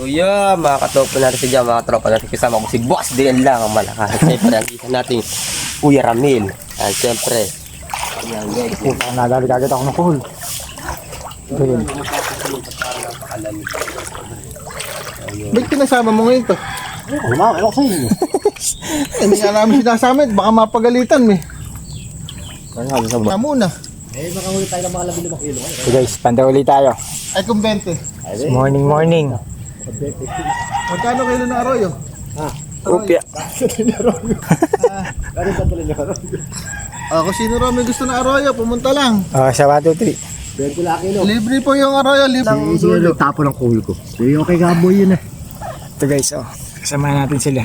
So yeah, mga katopo natin sa dyan, mga tropa natin kasama ko si Boss Dylan lang ang malakas. Siyempre, ang isa natin, Kuya Ramil. At siyempre, ayan guys. Puta, nadali kagad ako ng kuhol. Ayun. Ba't pinasama mo ngayon to? Wala, ewan ko sa inyo. Eh, Hindi nga namin sinasama, eh. baka mapagalitan me. Wala, gusto ba? Na muna. So guys, panda ulit tayo. Ay 20. Morning, morning. Magkano kilo na arroyo? Upya. Ah, kung sino raw may gusto na arroyo, pumunta lang. Oh, sa 1, 2, 3. Libre po yung arroyo, libre. Sige, tapo ng kuhol ko. Sige, okay gaboy yun eh. Ito guys, oh. Kasama natin sila.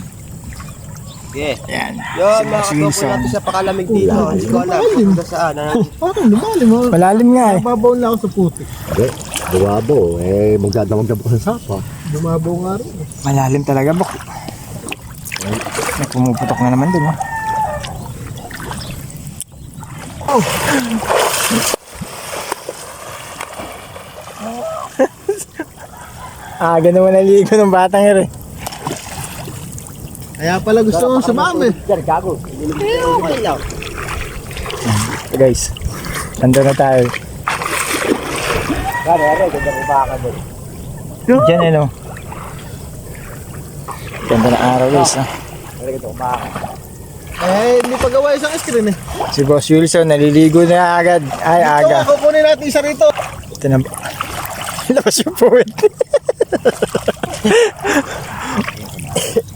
Yeah. Yan. Yun, mga Si katopo natin sa pakalamig dito. Hindi ko alam kung saan. Ano? Parang lumalim mo. Malalim nga eh. Nababaw lang ako sa puti. Hindi, duwabo. Eh, magdadamag-damag ko sa sapa. Lumabaw nga rin. Malalim talaga, bok. May pumuputok na naman dun, oh. Ah, ganun mo naligo ng batang yun eh. Kaya pala gusto mong sumami. Eh, okay lang. So guys, nandun na tayo. Diyan eh, no? Ganda ng araw guys, ah. Eh, hindi pa gawa isang screen eh. Si Boss Wilson, naliligo na agad. Ay, aga. Ito, kukunin natin isa rito. Ito na. Labas yung puwet.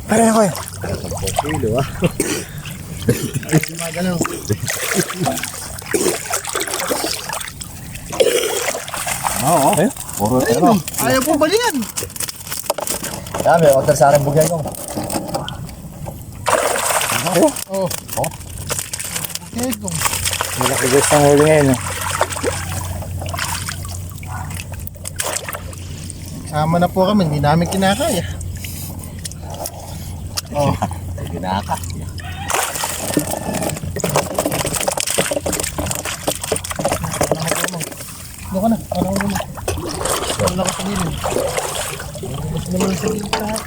Parang ako eh. Kilo ah. Magalaw. Oo. Eh, puro ayaw po balikan. Dami, huwag sa akin bugay ko. Oh. Okay, kung Malaki guys ng huli ngayon. oh. sama na po kami, hindi namin kinakaya. Oh, Ginaka. doon ka na. Parang mo na. Wala ka sa gilid. Naman sa lahat.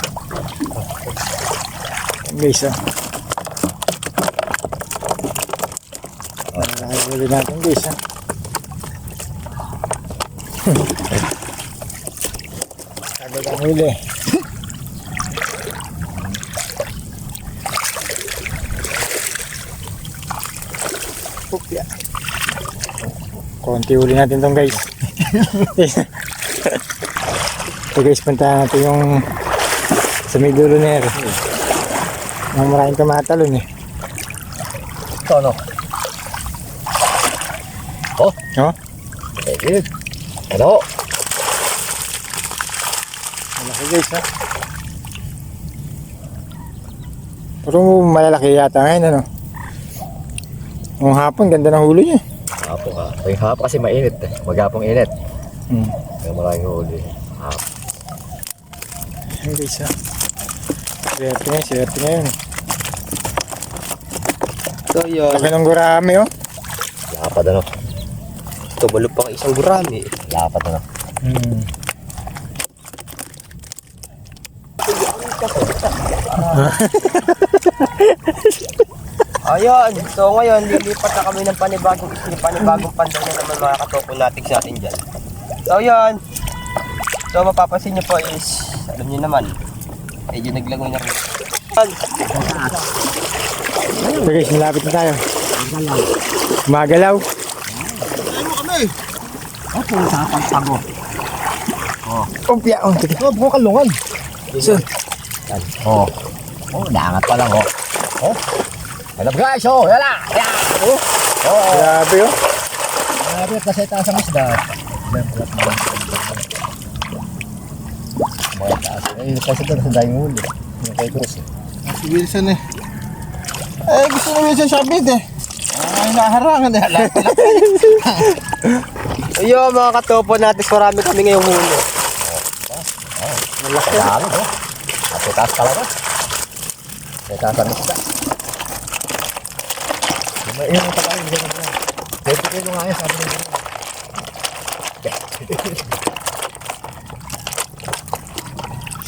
Guys, ah. Malaki huli natin guys, ah. Agad ang huli. Upya. Konti huli natin tong guys. Ito guys, punta natin yung sa may dulo na. Nang maraming tumatalon eh. Ito, ano? Oh, Oh, eh, yun. Ano? malaki guys ha. Pero malalaki yata ngayon ano. Nung hapon, ganda ng huli niya. Hapo ka. Ay, hapo kasi mainit eh. Magapong init. Hmm. Kaya maraming huli. Hapo. Ayun guys ha. Swerte ngayon, swerte ngayon. So yun, Laki ng gurami oh. Lapad ano? tubalo pa ng isang gurami. Lapad ano? Hmm. Ayun, so ngayon, lilipat na kami ng panibagong isli, panibagong pandaw na naman mga katoko natin sa atin dyan. So yun, so mapapansin nyo po is, alam nyo naman, medyo naglangoy na rin. So guys, malapit na tayo. Magalaw. Ayaw mo kami. Opo, sa pagpago. Umpya, oh. sige. Oh, buka kalungan. So, Oh. Oh, naangat pa lang oh. Oh. Hello guys, oh, yala. Yala. Oh. Oh. grabe oh. Grabe, kasi taas ang isda. Mga taas. Eh, kasi doon sa daing huli. Yung kay Cruz eh. Si Wilson eh. Eh, gusto na Wilson sabit eh. Ay, naharangan eh. Yun mga katopo natin, marami kami ngayong huli. Malaki. Dami, oh. At may taas talaga. May taas ang isda. May yung pala yung ganyan lang. Pwede kayo nga yan, sabi nila.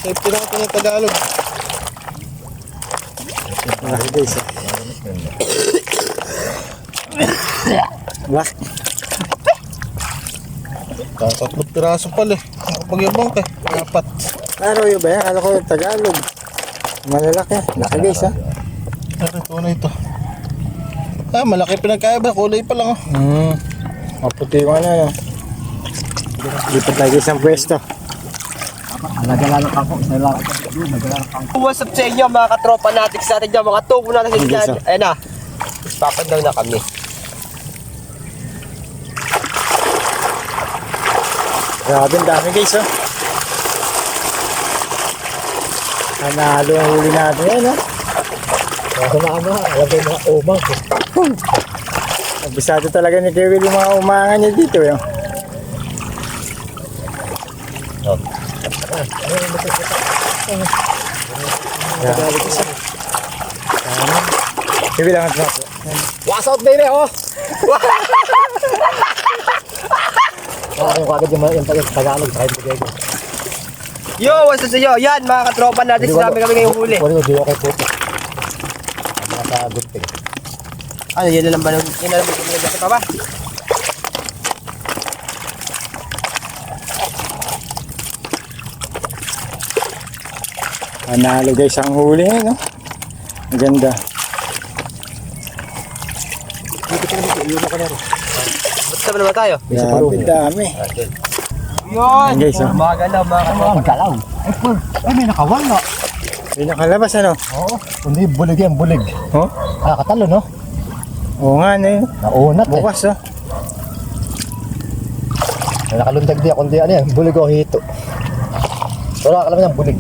Safety lang ito ng Tagalog. Malaki guys. ah. Black. Kakatlong piraso pala eh. Nakapagyabang ka eh. Apat. Araw yun ba yan? Kala ko Tagalog. Malalaki. Laki guys ha. Ano ito na ito? Ah, malaki pinagkaiba. Kulay pa lang oh. Hmm. Maputi yung ano. no? Lipat lagi isang pwesto. Ka po. Naglalaro ka po. What's up sa inyo mga katropa natin sa atin dyan, mga tubo natin sa dyan. Ayan na. Papandaw na kami. Grabe ang dami guys oh. Panalo ang huli natin yan oh. Kaso na ano, alam ko yung mga umang. Abisado talaga ni Kewil yung mga umangan niya dito eh. Guys oh. Kewil ang ito. What's up, baby? Oh! Yung, yung, Tagalog, yung Tagalog. Yo, what's up sa inyo? Yan, mga katropa natin, sinabi kami ngayong huli. Wala yung diwa kay puto. Ang mga sa gunting. Ano, yun na lang ba? Yun na lang ba? Yun na lang ba? Panalo guys ang huli eh no. Ang ganda. Ba't sabi naman tayo? Grabe dami. Yun! Yan, guys, oh. Mga galaw, mga Ano katropa. ang galaw? Ay, po. Ay, may nakawala. May nakalabas ano? Oo. Hindi, bulig yan, bulig. Oh? Ah, katalo, no? Oo nga ano yun. Naunat, eh. Bukas oh. Nakalundag di ako, hindi ano yan, bulig o hito. Wala ka naman yan, bulig.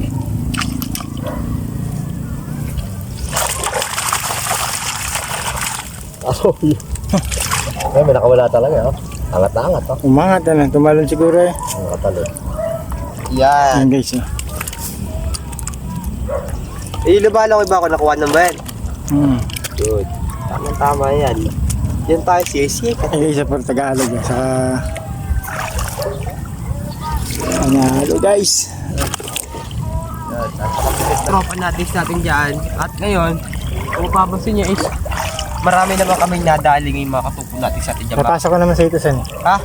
Aso, yun. Ay, may nakawala talaga, oh. Angat na angat, oh. Umangat ano. Tumalon siguro eh. Ang katalo. Yan. Yan guys oh. Ilubala ko iba ako nakuha ng ba yan? Hmm. Good. Tamang tama yan. Yan tayo siya Ay guys sa Tagalog ah. Saka... Panalo guys. Tropa natin sa atin dyan. At ngayon, kung mapapansin nyo is marami naman kaming nadali ngayong mga katupo natin sa atin dyan. Napasok ko naman sa ito san. Ha?